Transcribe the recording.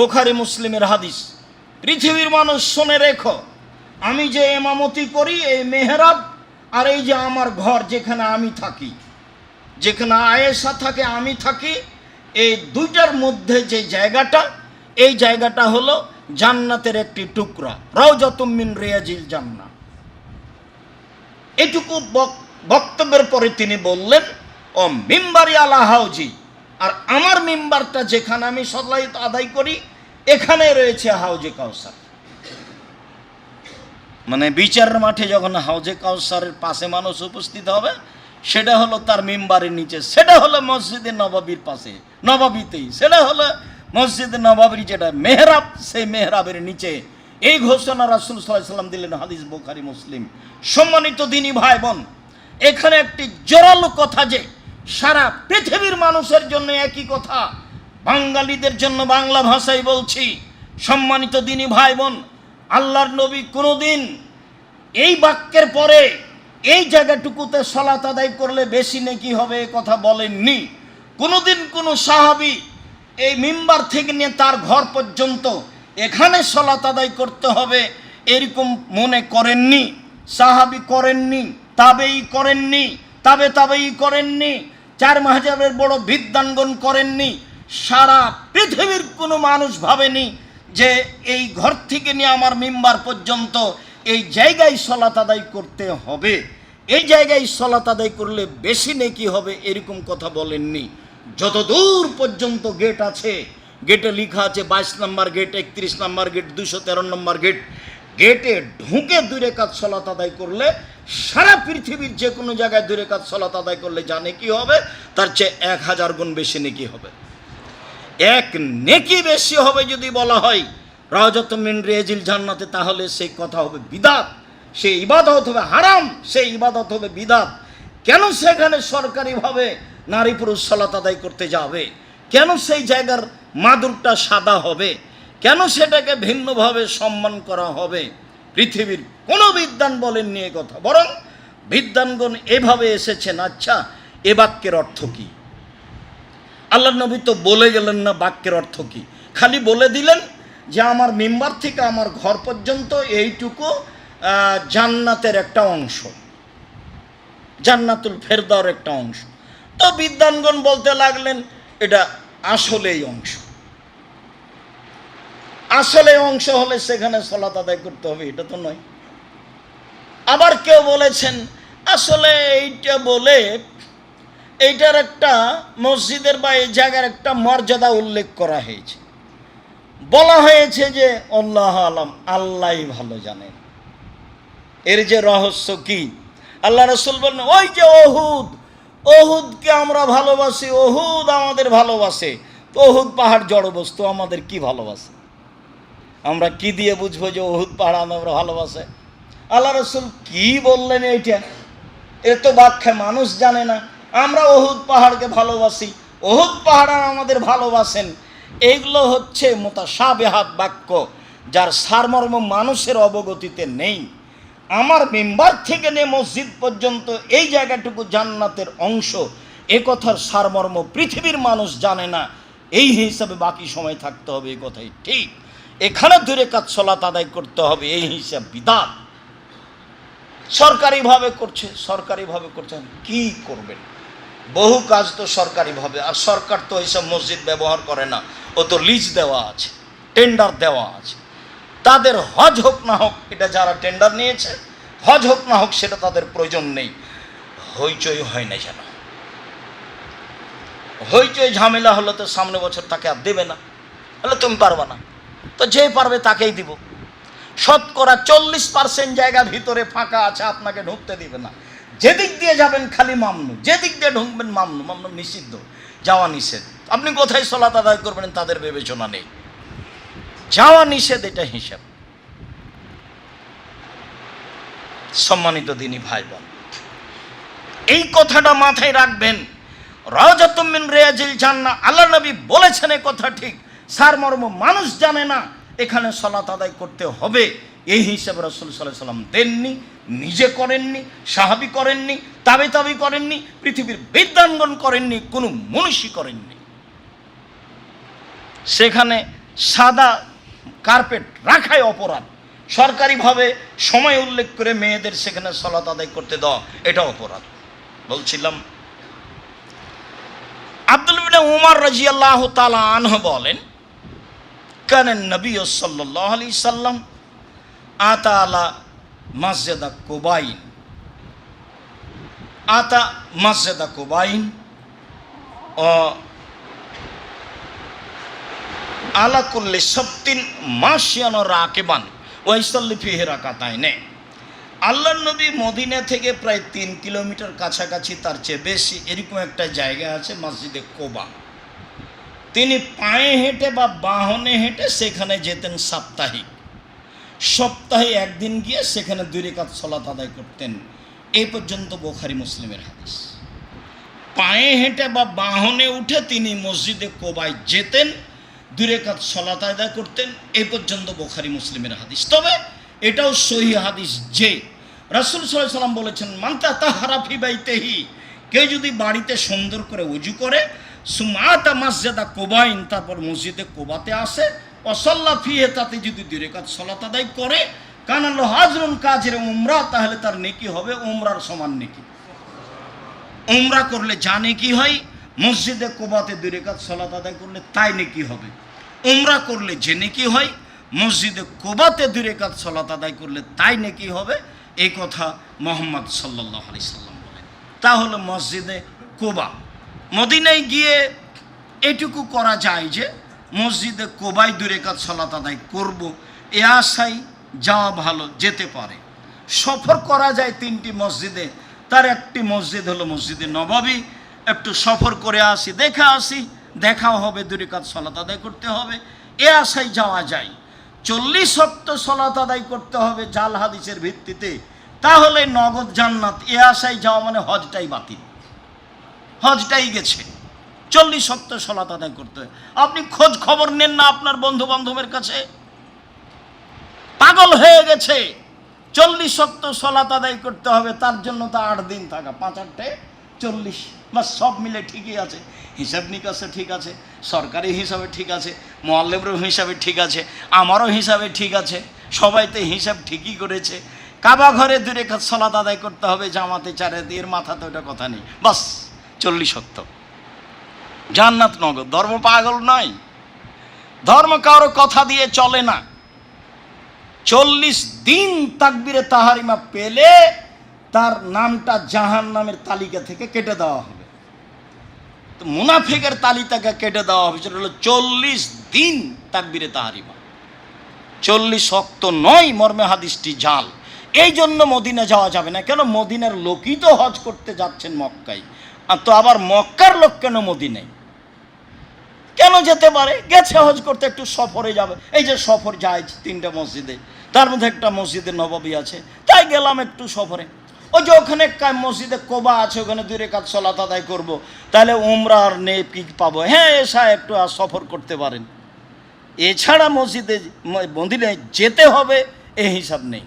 বোখারি মুসলিমের হাদিস। পৃথিবীর মানুষ শুনে রেখো, আমি যে এমামতি করি, এই মেহরাব, আর এই যে আমার ঘর যেখানে আমি থাকি, যেখানে আয়েশা থাকে, আমি থাকি, এই দুইটার মধ্যে যে জায়গাটা, এই জায়গাটা হলো জান্নাতের একটি টুকরা রওজাতুমিন রিয়াজিল জান্না এটুকু বক- বক্তব্যের পরে তিনি বললেন, ও মিম্বারি আলা আর আমার মিম্বারটা যেখানে আমি সদলাইত আদায় করি এখানে রয়েছে হাউজে কাউসার। মানে বিচারের মাঠে যখন হাউজে কাউসারের পাশে মানুষ উপস্থিত হবে, সেটা হলো তার মেম্বারের নিচে, সেটা হলো মসজিদে নবাবির পাশে, নবাবিতেই, সেটা হলো মসজিদে নবাবির যেটা মেহরাব, সেই মেহরাবের নিচে। এই ঘোষণা রাসুল সাল্লাম দিলেন হাদিস বোখারি, মুসলিম। সম্মানিত দিনী ভাই বোন এখানে একটি জোরালো কথা যে, সারা পৃথিবীর মানুষের জন্য একই কথা। বাঙালিদের জন্য বাংলা ভাষায় বলছি। সম্মানিত দিনী ভাই বোন আল্লাহর নবী কোনোদিন এই বাক্যের পরে এই জায়গাটুকুতে সলাত আদায় করলে বেশি নেকি হবে এ কথা বলেননি। কোনোদিন কোনো সাহাবি এই মিম্বার থেকে নিয়ে তার ঘর পর্যন্ত এখানে সলাত আদায় করতে হবে এরকম মনে করেননি। সাহাবি করেননি, তাবেই করেননি, তাবে তাবেই করেননি, চার মাহাজাবের বড় বিদ্যাঙ্গন করেননি সারা পৃথিবীর কোনো মানুষ ভাবেনি যে এই ঘর থেকে নিয়ে আমার মেম্বার পর্যন্ত এই জায়গায় সলাত আদায় করতে হবে। এই জায়গায় সলাত আদায় করলে বেশি নেকি হবে এরকম কথা বলেননি। যত দূর পর্যন্ত গেট আছে গেটে লেখা আছে বাইশ নম্বর গেট একত্রিশ নম্বর গেট দুশো তেরো নম্বর গেট গেটে ঢুকে দূরে কাজ সলাত আদায় করলে সারা পৃথিবীর যে কোনো জায়গায় দূরে কাজ সলাত আদায় করলে জানে কি হবে, তার চেয়ে এক হাজার গুণ বেশি নেকি হবে। এক নেকি বেশি হবে যদি বলা হয়। রাজত মিন রেজিল জান্নাতে, তাহলে সেই কথা হবে বিদাত, সেই ইবাদত হবে হারাম, সেই ইবাদত হবে বিদাত। কেন সেখানে সরকারিভাবে নারী পুরুষ সলাত আদায় করতে যাবে? কেন সেই জায়গার মাদুরটা সাদা হবে? কেন সেটাকে ভিন্নভাবে সম্মান করা হবে? পৃথিবীর কোনো বিদ্যান বলেন নিয়ে কথা। বরং বিদ্যানগণ এভাবে এসেছেন আচ্ছা এ বাক্যের অর্থ কী? আল্লাহ নবী তো বলে গেলেন না বাক্যের অর্থ কি? খালি বলে দিলেন যে আমার মেম্বার থেকে আমার ঘর পর্যন্ত এইটুকু জান্নাতের একটা অংশ। জান্নাতুল ফেরদাওর একটা অংশ। তো বিদ্যানগণ বলতে লাগলেন, এটা আসলেই অংশ। আসলে অংশ হলে সেখানে সলাত আদায় করতে হবে, এটা তো নয়। আবার কেউ বলেছেন, আসলে এইটা বলে এইটার একটা মসজিদের বা এই জায়গার একটা মর্যাদা উল্লেখ করা হয়েছে। বলা হয়েছে যে, আল্লাহ আলম আল্লাহই ভালো জানেন এর যে রহস্য কি? আল্লাহ রসুল বললেন, ওই যে ওহুদ, ওহুদকে আমরা ভালোবাসি, ওহুদ আমাদের ভালোবাসে। তো ওহুদ পাহাড় জড় বস্তু, আমাদের কি ভালোবাসে? আমরা কি দিয়ে বুঝব যে ওহুদ পাহাড় আমরা ভালোবাসে? আল্লাহ রসুল কি বললেন এইটা? এ তো ব্যাখ্যা মানুষ জানে না। আমরা ওহুদ পাহাড়কে ভালোবাসি। ওহুদ পাহাড় আমাদের ভালোবাসেন। এইগুলো হচ্ছে মোতাসাবেহাত বাক্য, যার সারমর্ম মানুষের অবগতিতে নেই। আমার মেম্বার থেকে নিয়ে মসজিদ পর্যন্ত এই জায়গাটুকু জান্নাতের অংশ, এ কথার সারমর্ম পৃথিবীর মানুষ জানে না। এই হিসাবে বাকি সময় থাকতে হবে এই কথাই। ঠিক এখানে দূরে কাজ সলাত আদায় করতে হবে, এই হিসাব বিধান। সরকারিভাবে করছে, সরকারিভাবে করছেন কি করবেন? বহু কাজ তো সরকারিভাবে, আর সরকার তো এইসব মসজিদ ব্যবহার করে না। ও তো লিজ দেওয়া আছে, টেন্ডার দেওয়া আছে। তাদের হজ হোক না হোক, এটা যারা টেন্ডার নিয়েছে, হজ হোক না হোক, সেটা তাদের প্রয়োজন নেই। হইচই হয় না যেন। হইচই ঝামেলা হলে তো সামনে বছর তাকে আর দেবে না হলে তুমি পারবে না। তো যে পারবে তাকেই দিব। শতকরা চল্লিশ পার্সেন্ট জায়গা ভিতরে ফাঁকা আছে, আপনাকে ঢুকতে দিবে না। যেদিক দিয়ে যাবেন খালি মামনু, যেদিক দিয়ে ঢুকবেন মামনু মামনু নিষিদ্ধ, যাওয়া নিষেধ। আপনি কোথায় সলাত আদায় করবেন তাদের বিবেচনা নেই। যাওয়া নিষেধ, এটা হিসাব। সম্মানিত দিনই ভাই বোন এই কথাটা মাথায় রাখবেন। রাজাতুমিন রেয়াজিল জান্না আল্লাহ নবী বলেছেন এই কথা ঠিক। সারমর্ম মানুষ জানে না, এখানে সলাত আদায় করতে হবে। এই হিসাবে রসুল সাল্লাহ সাল্লাম দেননি, নিজে করেননি, সাহাবি করেননি, তাবে তাবি করেননি, পৃথিবীর বিদ্যাঙ্গন করেননি, কোনো মনীষী করেননি। সেখানে সাদা কার্পেট রাখাই অপরাধ। সরকারিভাবে সময় উল্লেখ করে মেয়েদের সেখানে সলাত আদায় করতে দেওয়া, এটা অপরাধ। বলছিলাম, আব্দুল উমার রাজিয়াল্লাহ তালা আনহ বলেন কানেন নবী সাল্লাহ আলি সাল্লাম আতা আলা মসজিদা কোবাইন। আতা মসজিদা কোবাইন ও আলা করলে সপ্তিন মাসিয়ান রাকেবান ওয়াইসাল্লি ফিহে রাকাতায় নে আল্লাহ নবী মদিনা থেকে প্রায় তিন কিলোমিটার কাছাকাছি তার চেয়ে বেশি এরকম একটা জায়গা আছে মসজিদে কোবা। তিনি পায়ে হেঁটে বা বাহনে হেঁটে সেখানে যেতেন সাপ্তাহিক। সপ্তাহে একদিন গিয়ে সেখানে দুই রেখাত সলাত আদায় করতেন। এই পর্যন্ত বোখারি মুসলিমের হাদিস। পায়ে হেঁটে বা বাহনে উঠে তিনি মসজিদে কোবায় যেতেন, দুই রেখাত সলাত আদায় করতেন, এই পর্যন্ত বোখারি মুসলিমের হাদিস। তবে এটাও সহি হাদিস যে, রাসুল সাল্লাম বলেছেন মান্তা তাহারা ফিবাইতেহি কেউ যদি বাড়িতে সুন্দর করে উজু করে, সুমাতা মসজিদা কোবাইন তারপর মসজিদে কোবাতে আসে অসল্লা ফিহে তাতে যদি দুই রেখাত সলাত আদায় করে, কানাল হাজরুন কাজের উমরা, তাহলে তার নেকি হবে উমরার সমান নেকি। উমরা করলে যা নেকি হয়, মসজিদে কোবাতে দুই রেখাত সলাত আদায় করলে তাই নেকি হবে। উমরা করলে যে নেকি হয়, মসজিদে কোবাতে দুই রেখাত সলাত আদায় করলে তাই নেকি হবে এই কথা মোহাম্মদ সাল্লাহ আলি সাল্লাম বলেন। তাহলে মসজিদে কোবা। মদিনায় গিয়ে এটুকু করা যায় যে মসজিদে কোবাই দুই রেখাত সলাত আদায় করব। এ আশাই যাওয়া ভালো যেতে পারে। সফর করা যায় তিনটি মসজিদে। তার একটি মসজিদ হলো মসজিদে নবাবী। একটু সফর করে আসি, দেখা আসি, দেখাও হবে দুই রেখাত সলাত আদায় করতে হবে। এ আশাই যাওয়া যায়। চল্লিশ শক্ত সলাত আদায় করতে হবে জাল হাদিসের ভিত্তিতে। তাহলে নগদ জান্নাত। এ আশায় যাওয়া মানে হজটাই বাতিল। হজটাই গেছে। চল্লিশ শক্ত সলাত আদায় করতে হয়। আপনি খোঁজ খবর নেন না আপনার বন্ধু বান্ধবের কাছে। পাগল হয়ে গেছে। চল্লিশ শক্ত সলাত আদায় করতে হবে, তার জন্য তো আট দিন থাকা। পাঁচ আটটে চল্লিশ। বা সব মিলে ঠিকই আছে। হিসাব নিকাশে ঠিক আছে, সরকারি হিসাবে ঠিক আছে, মোয়াল্লেবরও হিসাবে ঠিক আছে, আমারও হিসাবে ঠিক আছে। সবাই তো হিসাব ঠিকই করেছে। কাবা ঘরে দূরে সলাত আদায় করতে হবে, জামাতে চারে এর মাথা তো ওটা কথা নেই। বাস, চল্লিশ শক্ত জান্নাত নগদ ধর্ম পাগল নয় ধর্ম কারও কথা দিয়ে চলে না। চল্লিশ দিন তাকবিরে তাহারিমা পেলে তার নামটা জাহান নামের তালিকা থেকে কেটে দেওয়া হবে। তো মুনাফিকের তালিকাকে কেটে দেওয়া হবে, সেটা হলো চল্লিশ দিন তাকবিরে তাহারিমা। চল্লিশ শক্ত নয় মর্মে হাদিসটি জাল। এই জন্য মদিনা যাওয়া যাবে না, কেন মদিনার লোকই তো হজ করতে যাচ্ছেন মক্কায়। আর তো আবার মক্কার লোক কেন মদিনায়? কেন যেতে পারে? গেছে হজ করতে, একটু সফরে যাবে। এই যে সফর যায় তিনটা মসজিদে, তার মধ্যে একটা মসজিদে নবাবী আছে। তাই গেলাম একটু সফরে। ওই যে ওখানে মসজিদে কোবা আছে, ওখানে দুই রেখাত সলাত আদায় করব। তাহলে উমরা আর নে কি পাবো? হ্যাঁ এসা একটু আর সফর করতে পারেন। এছাড়া মসজিদে মন্দিরে যেতে হবে, এ হিসাব নেই।